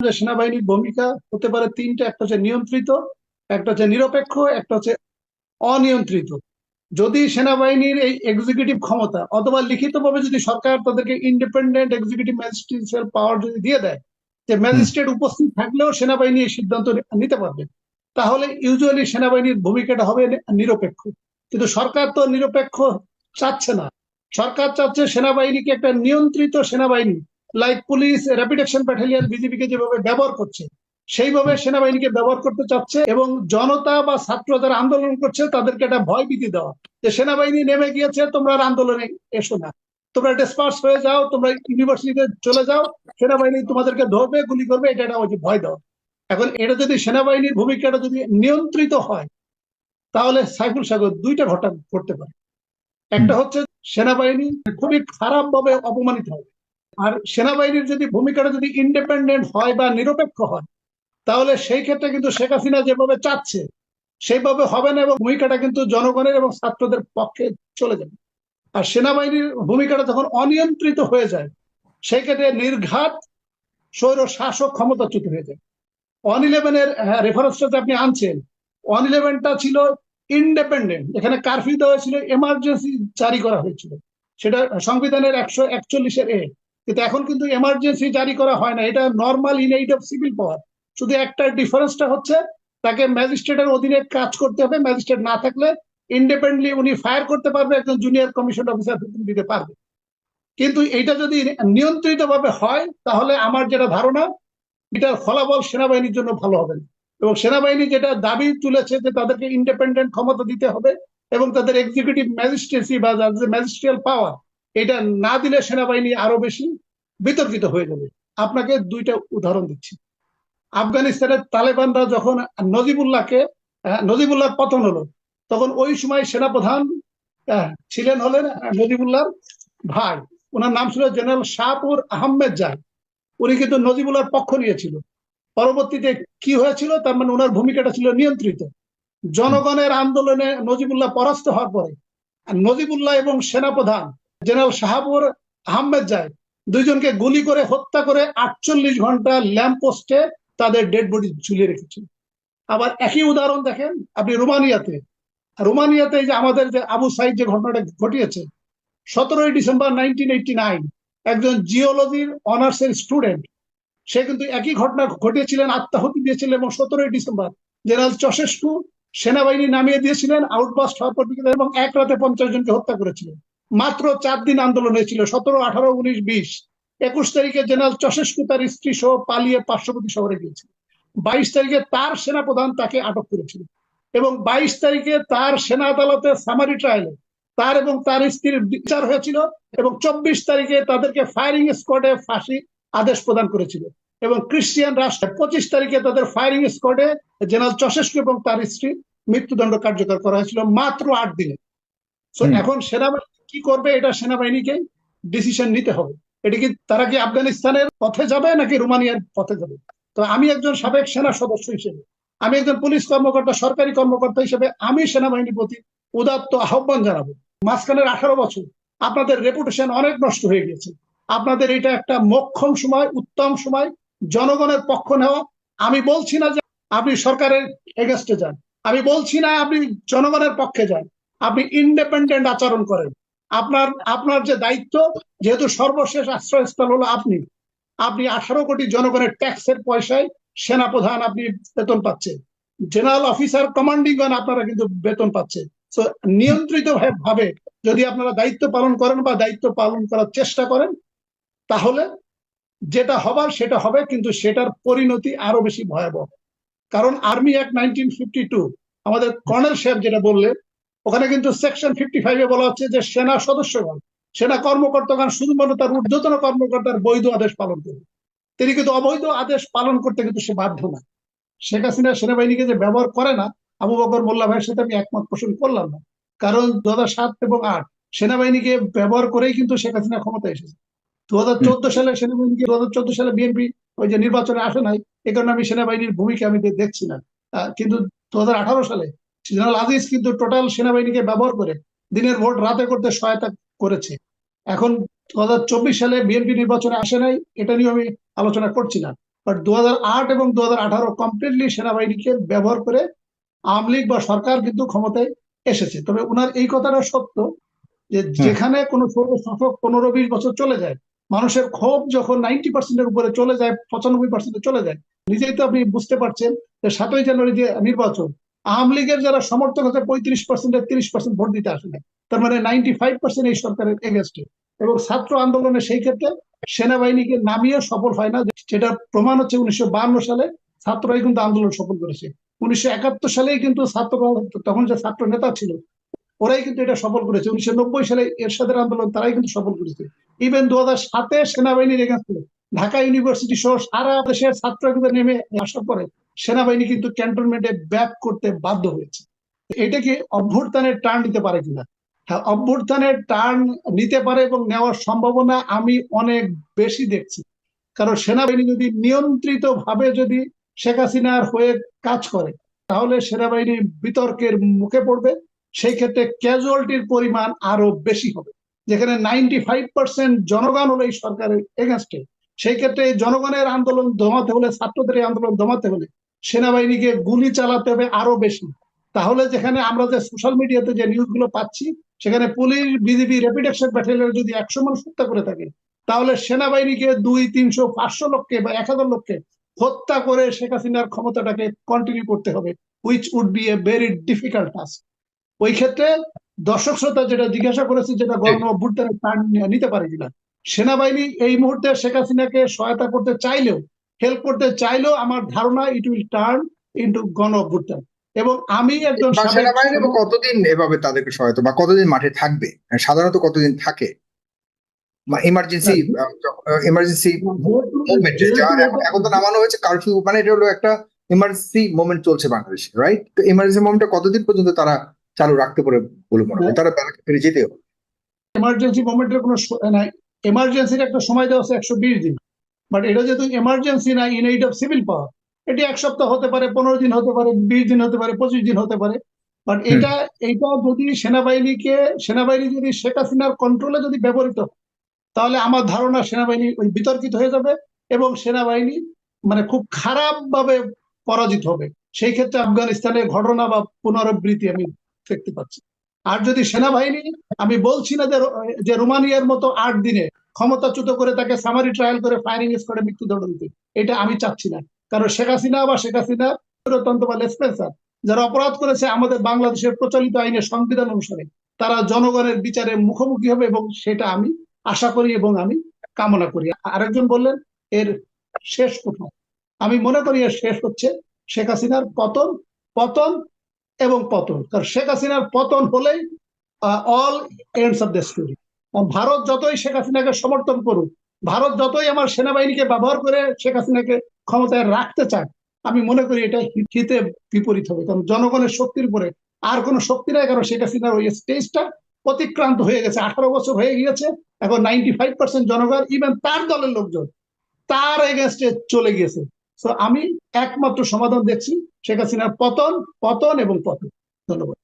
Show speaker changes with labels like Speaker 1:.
Speaker 1: যে সেনাবাহিনীর ভূমিকা হতে পারে তিনটা একটা হচ্ছে নিয়ন্ত্রিত একটা হচ্ছে নিরপেক্ষ একটা হচ্ছে অনিয়ন্ত্রিত। যদি সেনাবাহিনীর এই এক্সিকিউটিভ ক্ষমতা অথবা লিখিতভাবে যদি সরকার তাদেরকে ইন্ডিপেন্ডেন্ট এক্সিকিউটিভ ম্যাজিস্ট্রেট পাওয়ার যদি দিয়ে দেয় যে ম্যাজিস্ট্রেট উপস্থিত থাকলেও সেনাবাহিনী এই সিদ্ধান্ত নিতে পারবে তাহলে ইউজুয়ালি সেনাবাহিনীর ভূমিকাটা হবে নিরপেক্ষ। কিন্তু সরকার তো নিরপেক্ষ চাচ্ছে না। সরকার চাচ্ছে সেনাবাহিনীকে একটা নিয়ন্ত্রিত সেনাবাহিনী like police rapid action battalion বিজেপিকে যেভাবে ব্যবহার করছে, সেইভাবে সেনাবাহিনীকে ব্যবহার করতে চাচ্ছে এবং জনতা বা ছাত্র যারা আন্দোলন করছে, তাদেরকে একটা ভয় ভীতি দেওয়া। যে সেনাবাহিনী নেমে গিয়েছে, তোমরা আন্দোলনে এসো না। তোমরা ডিসপার্স হয়ে যাও, তোমরা ইউনিভার্সিটিতে চলে যাও, সেনাবাহিনী তোমাদেরকে ধরবে, গুলি করবে, এটা একটা ভয় দেওয়া। এখন এটা যদি সেনাবাহিনীর ভূমিকাটা যদি নিয়ন্ত্রিত হয়, তাহলে সাইফুল সাগর দুইটা ঘটনা ঘটতে পারে। একটা হচ্ছে সেনাবাহিনী খুবই খারাপ ভাবে অপমানিত হবে। আর সেনাবাহিনীর যদি ভূমিকাটা যদি ইন্ডিপেন্ডেন্ট হয় বা নিরপেক্ষ হয়, তাহলে সেই ক্ষেত্রে কিন্তু শেখ হাসিনা যেভাবে চাচ্ছে, সেইভাবে হবে না এবং ভূমিকাটা কিন্তু জনগণের এবং ছাত্রদের পক্ষে চলে যাবে। আর সেনাবাহিনীর ভূমিকাটা যখন অনিয়ন্ত্রিত হয়ে যায়, সেই ক্ষেত্রে নির্ঘাত স্বৈর শাসক ক্ষমতাচ্যুত হয়ে যায়। অন ইলেভেনের রেফারেন্সটা আপনি আনছেন অন ইলেভেনটা ছিল ইন্ডিপেন্ডেন্ট এখানে কারফিউ দেওয়া হয়েছিল এমার্জেন্সি জারি করা হয়েছিল। সেটা সংবিধানের একশো একচল্লিশের এ। কিন্তু এখন কিন্তু এমার্জেন্সি জারি করা হয় না। এটা normal in aid of civil power শুধু একটা ডিফারেন্সটা হচ্ছে, তাকে ম্যাজিস্ট্রেটের অধীনে কাজ করতে হবে। ম্যাজিস্ট্রেট না থাকলে ইন্ডিপেন্ডেন্টলি উনি ফায়ার করতে পারবে, একজন জুনিয়র কমিশন অফিসার দিতে পারবে। কিন্তু এটা যদি নিয়ন্ত্রিত ভাবে হয়, তাহলে আমার যেটা ধারণা, এটার ফলাফল সেনাবাহিনীর জন্য ভালো হবে না। এবং সেনাবাহিনী যেটা দাবি তুলেছে যে তাদেরকে ইন্ডিপেন্ডেন্ট ক্ষমতা দিতে হবে, এবং তাদের এক্সিকিউটিভ ম্যাজিস্ট্রেসি বা ম্যাজিস্ট্রিয়াল পাওয়ার এটা না দিলে সেনাবাহিনী আরও বেশি বিতর্কিত হয়ে যাবে। আপনাকে দুইটা উদাহরণ দিচ্ছি। আফগানিস্তানের তালেবানরা যখন নজিবুল্লাহকে নজিবুল্লাহর পতন হলো, তখন ওই সময় সেনাপ্রধান ছিলেন হলেন নজিবুল্লাহর ভাই। ওনার নাম ছিল জেনারেল শাহপুর আহমেদ জাহ। উনি কিন্তু নজিবুল্লাহর পক্ষ নিয়েছিল। পরবর্তীতে কি হয়েছিল? তার মানে ওনার ভূমিকাটা ছিল নিয়ন্ত্রিত। জনগণের আন্দোলনে নজিবুল্লাহ পরাস্ত হওয়ার পরে নজিবুল্লাহ এবং সেনাপ্রধান জেনারেল শাহাবুর আহমেদ যায়। দুইজনকে গুলি করে, হত্যা করে আটচল্লিশ ঘণ্টা ল্যাম্প পোস্টে তাদের ডেড বডি ঝুলিয়ে রেখেছিল আবার একই উদাহরণ দেখেন আপনি রোমানিয়াতে। রোমানিয়াতে যে আমাদের যে আবু সাইদ যে ঘটনাটা ঘটিয়েছে, সতেরোই ডিসেম্বর নাইনটিন এইটটি নাইন, একজন জিওলজির অনার্স এর স্টুডেন্ট, সে কিন্তু একই ঘটনা ঘটিয়েছিলেন, আত্মাহুতি দিয়েছিলেন এবং সতেরোই ডিসেম্বর জেনারেল চশেস্কু সেনাবাহিনী নামিয়ে দিয়েছিলেন আউটবাস্ট হওয়ার পর এবং এক রাতে পঞ্চাশ জনকে হত্যা করেছিলেন। মাত্র চার দিন আন্দোলন হয়েছিল সতেরো আঠারো উনিশ বিশ। একুশ তারিখে জেনারেল চশেস্কু তার স্ত্রী সহ পালিয়ে পার্শ্ববর্তী শহরে গিয়েছিল। বাইশ তারিখে তার সেনাপ্রধান তাকে আটক করেছিল এবং বাইশ তারিখে তার সেনা আদালতের সামারি ট্রায়ালে তার এবং তার স্ত্রীর বিচার হয়েছিল এবং চব্বিশ তারিখে তাদেরকে ফায়ারিং স্কোয়াডে ফাঁসি আদেশ প্রদান করেছিল এবং ক্রিশ্চিয়ান রাষ্ট্র পঁচিশ তারিখে তাদের ফায়ারিং স্কোয়াডে জেনারেল চশেস্কু এবং তার স্ত্রী মৃত্যুদণ্ড কার্যকর করা হয়েছিল মাত্র আট দিনে। এখন সেনাবাহিনী কি করবে এটা সেনাবাহিনীকে ডিসিশন নিতে হবে। এটা কি তারা কি আফগানিস্তানের পথে যাবে নাকি রোমানিয়ার পথে যাবে? তো আমি একজন সাবেক সেনা সদস্য হিসেবে, আমি একজন পুলিশ কর্মকর্তা, সরকারি কর্মকর্তা হিসেবে আমি সেনাবাহিনীর প্রতি উদাত্ত আহ্বান জানাব। মাঝখানের আঠারো বছর আপনাদের রেপুটেশন অনেক নষ্ট হয়ে গেছে আপনাদের এটা একটা মক্ষম সময়, উত্তম সময়, জনগণের পক্ষ নেওয়া। আমি বলছি না যে আপনি সরকারের এগেস্টে যান। আমি বলছি না আপনি জনগণের পক্ষে যান। আপনি ইন্ডিপেন্ডেন্ট আচরণ করেন। আপনার আপনার যে দায়িত্ব, যেহেতু সর্বশেষ আশ্রয়স্থল হলো আপনি আপনি আঠারো কোটি জনগণের ট্যাক্সের পয়সায় সেনাপ্রধান আপনি বেতন পাচ্ছে জেনারেল অফিসার কমান্ডিং আপনারা কিন্তু বেতন পাচ্ছে তো নিয়ন্ত্রিত ভাবে যদি আপনারা দায়িত্ব পালন করেন বা দায়িত্ব পালন করার চেষ্টা করেন, তাহলে যেটা হবার সেটা হবে, কিন্তু সেটার পরিণতি আরও বেশি ভয়াবহ। কারণ army act nineteen fifty two আমাদের কর্নেল সাহেব যেটা বললেন ওখানে কিন্তু সেকশন ফিফটি ফাইভে বলা হচ্ছে যে সেনা সদস্যগণ, সেনা কর্মকর্তাগণ শুধুমাত্র তার ঊর্ধ্বতন কর্মকর্তার বৈধ আদেশ পালন করবে। তিনি কিন্তু অবৈধ আদেশ পালন করতে কিন্তু সে বাধ্য না। শেখ হাসিনা সেনাবাহিনীকে যে ব্যবহার করে না, আবু বকর মোল্লা ভাইয়ের সাথে আমি একমত পোষণ করলাম না। কারণ দু সাত এবং আট সেনাবাহিনীকে ব্যবহার করেই কিন্তু শেখ হাসিনা ক্ষমতা এসেছে। দু হাজার চোদ্দ সালে সেনাবাহিনীকে দু হাজার চোদ্দ সালে বিএনপি ওই যে নির্বাচনে আসে নাই, এ কারণে আমি সেনাবাহিনীর ভূমিকা আমি দেখছি না। কিন্তু দু হাজার আঠারো সালে জেনারেল আজিজ কিন্তু টোটাল সেনাবাহিনীকে ব্যবহার করে দিনের ভোট রাতে করতে সহায়তা করেছে। এখন দু হাজার চব্বিশ সালে বিএনপি নির্বাচনে আসে নাই এটা নিয়ে আমি আলোচনা করছি না। বাট দু হাজার আট এবং দু আঠারো কমপ্লিটলি সেনাবাহিনীকে ব্যবহার করে আওয়ামী লীগ বা সরকার কিন্তু ক্ষমতায় এসেছে। তবে ওনার এই কথাটা সত্য যে যেখানে কোনো ষোলো শাসক পনেরো বিশ বছর চলে যায় মানুষের ক্ষোভ যখন নাইনটি পার্সেন্টের উপরে চলে যায় পঁচানব্বই পার্সেন্টে চলে যায় নিজেই তো আপনি বুঝতে পারছেন যে সাতই জানুয়ারি যে নির্বাচন আওয়ামী লীগের যারা সমর্থক আছে, পঁয়ত্রিশ পার্সেন্টের তিরিশ পার্সেন্ট ভোট দিতে আসে না তার মানে নাইনটি ফাইভ পার্সেন্ট এই সরকারের এগেনস্টে এবং ছাত্র আন্দোলনে সেই ক্ষেত্রে সেনাবাহিনীকে নামিয়ে সফল হয় না যেটা প্রমাণ হচ্ছে উনিশশো সালে ছাত্ররাই কিন্তু আন্দোলন সফল করেছে। উনিশশো একাত্তর সালেই কিন্তু ছাত্ররা তখন যে ছাত্র নেতা ছিল, ওরাই কিন্তু এটা সফল করেছে। উনিশশো নব্বই সালে এরশাদের আন্দোলন তারাই কিন্তু সফল করেছে। ইভেন দু হাজার সাতে সেনাবাহিনীর এগেন্স্টে ঢাকা ইউনিভার্সিটি সহ সারা দেশের ছাত্র কিন্তু নেমে আসার পরে সেনাবাহিনী কিন্তু ক্যান্টনমেন্টে ব্যাপ করতে বাধ্য হয়েছে। এটা কি অভ্যুত্থানের টার্ন নিতে পারে কিনা? হ্যাঁ অভ্যুত্থানের টার্ন নিতে পারে এবং নেওয়ার সম্ভাবনা আমি অনেক বেশি দেখছি। কারণ সেনাবাহিনী যদি নিয়ন্ত্রিত ভাবে যদি শেখ হাসিনার হয়ে কাজ করে, তাহলে সেনাবাহিনী বিতর্কের মুখে পড়বে। সেই ক্ষেত্রে ক্যাজুয়ালিটির পরিমাণ আরও বেশি হবে। যেখানে নাইনটি ফাইভ পার্সেন্ট জনগণ হলো এই সরকারের এগেনস্টে সেই ক্ষেত্রে জনগণের আন্দোলন দমাতে হলে, ছাত্রদের আন্দোলন দমাতে হলে সেনাবাহিনীকে গুলি চালাতে হবে আরও বেশি। তাহলে যেখানে আমরা যে সোশ্যাল মিডিয়াতে যে নিউজগুলো পাচ্ছি সেখানে police BGB rapid action battalion যদি একশো মানুষ হত্যা করে থাকে তাহলে সেনাবাহিনীকে দুই তিনশো পাঁচশো লোককে বা এক হাজার লোককে হত্যা করে শেখ হাসিনার ক্ষমতাটাকে কন্টিনিউ করতে হবে which would be a very difficult task ওই ক্ষেত্রে দর্শক শ্রোতা যেটা জিজ্ঞাসা করেছে যেটা গণ অভ্যুত্থানের টার্ন নিতে পারে কিনা সেনাবাহিনী এই মুহূর্তে শেখ হাসিনাকে সহায়তা করতে চাইলেও হেল্প করতে চাইলেও আমার ধারণা ইট উইল টার্ন ইন্টু গণ অভ্যুত্থান। এবং আমি একজন
Speaker 2: সেনাবাহিনী কতদিন এভাবে তাদেরকে সহায়তা বা কতদিন মাঠে থাকবে? সাধারণত কতদিন থাকে? ইমার্জেন্সি ইমার্জেন্সি মুভমেন্ট এখন তো নামানো হয়েছে কারফিউ মানে এটা হলো একটা ইমার্জেন্সি মুভমেন্ট চলছে বাংলাদেশে রাইট তো ইমার্জেন্সি মুভমেন্টটা কতদিন পর্যন্ত তারা চালু রাখতে পারে বলে মনে হয়? তারা ফিরে
Speaker 1: মুভমেন্টের কোনো এমার্জেন্সির একটা সময় দেওয়া আছে একশো বিশ দিন। বাট এটা যেহেতু এমার্জেন্সি না in aid of civil power এটি এক সপ্তাহ হতে পারে পনেরো দিন হতে পারে বিশ দিন হতে পারে পঁচিশ দিন হতে পারে। বাট এটা এটা যদি সেনাবাহিনীকে সেনাবাহিনী যদি শেখ হাসিনার কন্ট্রোলে যদি ব্যবহৃত তাহলে আমার ধারণা সেনাবাহিনী ওই বিতর্কিত হয়ে যাবে এবং সেনাবাহিনী মানে খুব খারাপ ভাবে পরাজিত হবে। সেই ক্ষেত্রে আফগানিস্তানের ঘটনা বা পুনরাবৃত্তি আমি দেখতে পাচ্ছি। আর যদি সেনাবাহিনী আমি বলছি না যে রোমানিয়ার মতো আট দিনে ক্ষমতাচ্যুত করে তাকে সামারি ট্রায়াল করে ফায়ারিং স্কোয়াডে মৃত্যুদণ্ড দিতে। এটা আমি চাচ্ছি না। কারণ শেখ হাসিনা বা শেখ হাসিনা তন্ত্র বা লেসপেন্সার যারা অপরাধ করেছে আমাদের বাংলাদেশের প্রচলিত আইনের সংবিধান অনুসারে, তারা জনগণের বিচারে মুখোমুখি হবে এবং সেটা আমি আশা করি এবং আমি কামনা করি। আরেকজন বললেন, এর শেষ কোথাও আমি মনে করি এর শেষ হচ্ছে শেখ হাসিনার পতন পতন এবং পতন। কারণ শেখ হাসিনার পতন হলেই all ends of the story Bharat যতই শেখ হাসিনাকে সমর্থন করুক, ভারত যতই আমার সেনাবাহিনীকে ব্যবহার করে শেখ হাসিনাকে ক্ষমতায় রাখতে চায় আমি মনে করি এটা হিতে বিপরীত হবে। কারণ জনগণের শক্তির উপরে আর কোনো শক্তি নাই, কারণ শেখ হাসিনার ওই স্টেজটা অতিক্রান্ত হয়ে গেছে। আঠারো বছর হয়ে গিয়েছে, এখন নাইনটি ফাইভ পার্সেন্ট জনগণ ইভেন তার দলের লোকজন, তার এগেনস্টে চলে গিয়েছে। তো আমি একমাত্র সমাধান দেখছি, শেখ হাসিনার পতন পতন এবং পতন। ধন্যবাদ।